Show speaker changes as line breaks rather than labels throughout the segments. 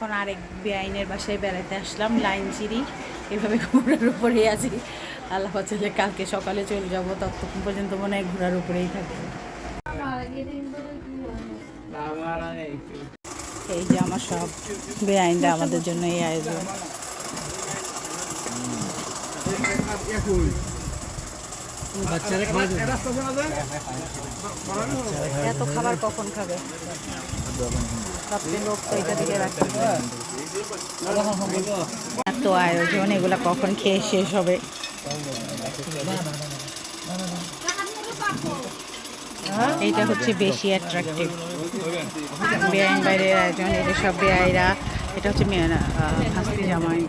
এখন আরেক বেআইনের বাসায় বেড়াতে আসলাম, লাইন চিরি এভাবে ঘোড়ার উপরেই আছি। আল্লাহ চাইলে কালকে সকালে চলে যাব, ততক্ষণ পর্যন্ত মনে হয় ঘোড়ার উপরেই থাকব। এই যে আমার সব বেআইনরা আমাদের জন্য এই আয়োজন। এত খাবার কখন খাবে? লোক তো এটা দিকে রাখে। এত আয়োজন এগুলা কখন খেয়ে শেষ হবে? এইটা হচ্ছে বেশি অ্যাট্রাকটিভ বেআইন বাইরের আয়োজন এটা সব বেআইরা। এটা হচ্ছে মেয়ে- আহ, হাস্তি জামাই।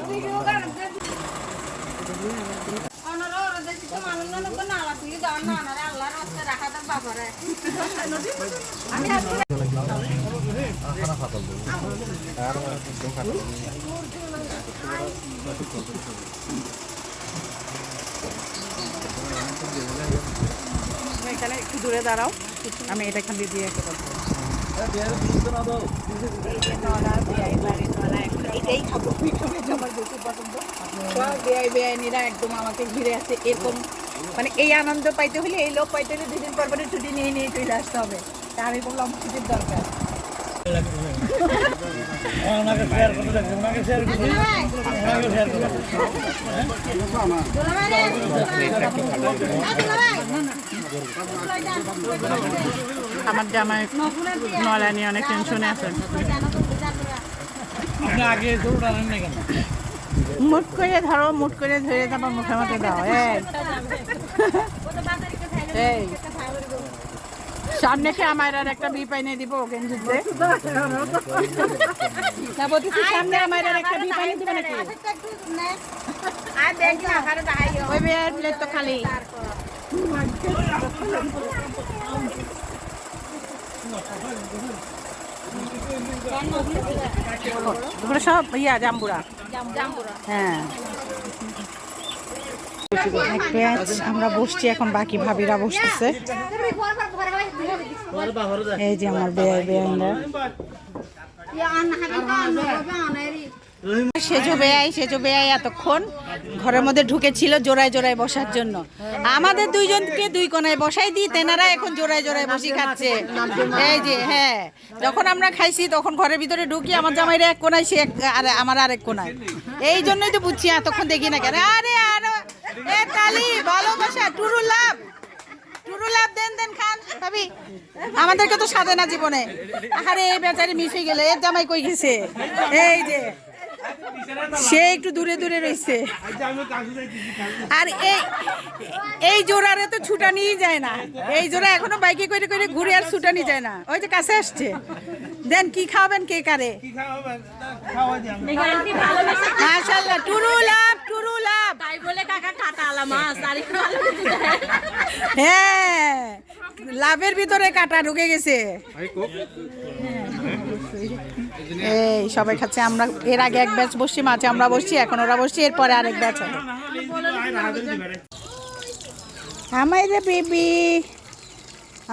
তুমি এখানে একটু দূরে দাঁড়াও আমি এটা এখান দিয়ে দিয়ে একটা কথা। এটাই খাব। আমার বেশি পছন্দ সব বেআই বেআইনিরা একদম আমাকে ঘিরে আছে, এরকম। মানে এই আনন্দ পাইতে হলে, এই লোক পাইতে হলে দুদিন পর পরে ছুটি নিয়ে নিয়ে চলে আসতে হবে। তা আমি বললাম, ছুটির দরকার। আমার জামাই নলা নিয়ে অনেক টেনশনে আছে।
আপনি আগে
মুট করে ধরো, মুট করে ধরে তারপর মুখে মুখে দাও সামনে কি আমার আর একটা বি পাইনে, দিব গেঞ্জিতে সামনে আমার আর একটা বি পাইনে, দিব নাকি? খালি। ওগুলো সব ইয়া, জাম্বুরা। হ্যাঁ। এক ব্যাচ আমরা বসছি এখন, বাকি ভাবিরা বসতেছে। এই যে আমার বেয়াই বেয়াইরা সেজো বেয়াই সেজো বেয়াই এতক্ষণ ঘরের মধ্যে ঢুকেছিল জোড়ায় জোড়ায় বসার জন্য। আমাদের দুইজনকে দুই কোনায় বসাই দিই তেনারা এখন জোড়ায় জোড়ায় বসি খাচ্ছে। এই যে হ্যাঁ যখন আমরা খাইছি তখন ঘরের ভিতরে ঢুকি, আমার জামাইরা এক কোনায়, সে এক- আর আমার আরেক কোনায়। এই জন্যই তো বুঝছি এতক্ষণ দেখি না কেন। আরে আরে, এ কালি ভালোবাসা, টুরু লাভ। টুরু লাভ, দেন দেন, খান আমাদেরকে তো সাধে না জীবনে। আরে এই বেচারি মিশে গেলে, এর জামাই কই গেছে? এই যে সে একটু দূরে দূরে রয়েছে আর এই এই জোড়ারে তো ছুটানি যায় না। এই জোড়া এখনও বাইকে করে করে ঘুরে আর ছুটানি যায় না। ওই যে কাছে আসছে। দেন, কি খাওয়াবেন, কে কারে? মাশাআল্লাহ টুরু লাভ টুরু লাভ
তাই বলে কাকা কাটা আলা মাছ আর
হ্যাঁ লাভের ভিতরে কাটা ঢুকে গেছে। এই সবাই খাচ্ছে আমরা এর আগে এক ব্যাচ বসছি মাঝে আমরা বসছি এখন ওরা বসছি এরপরে আরেক ব্যাচ হবে। আমাইরা বেবি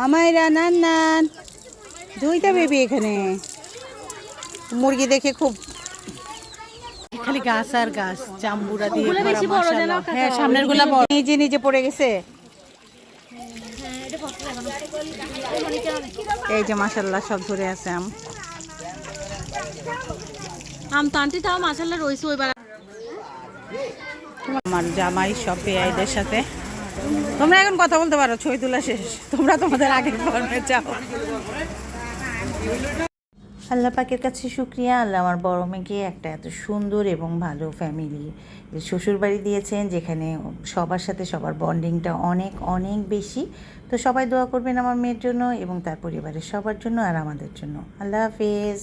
আমাইরা নান নান। দুইটা বেবি এখানে। মুরগি দেখে খুব খালি গাছ আর গাছ জাম্বুরা দিয়ে। হ্যাঁ সামনেরগুলা নিজে নিজে পড়ে গেছে। এই যে মাসাল্লাহ সব ধরে আছে আম।
তাও রয়েছে
আমার জামাই সব বেআইদের সাথে। তোমরা এখন কথা বলতে পারো ছই তোলা শেষ। তোমরা তোমাদের আগের ফর্মে যাও।
আল্লাহ পাকের কাছে শুক্রিয়া। আল্লাহ আমার বড় মেয়েকে একটা এত সুন্দর এবং ভালো ফ্যামিলি শ্বশুরবাড়ি দিয়েছেন যেখানে সবার সাথে সবার বন্ডিংটা অনেক অনেক বেশি। তো সবাই দোয়া করবেন আমার মেয়ের জন্য এবং তার পরিবারের সবার জন্য আর আমাদের জন্য। আল্লাহ হাফেজ।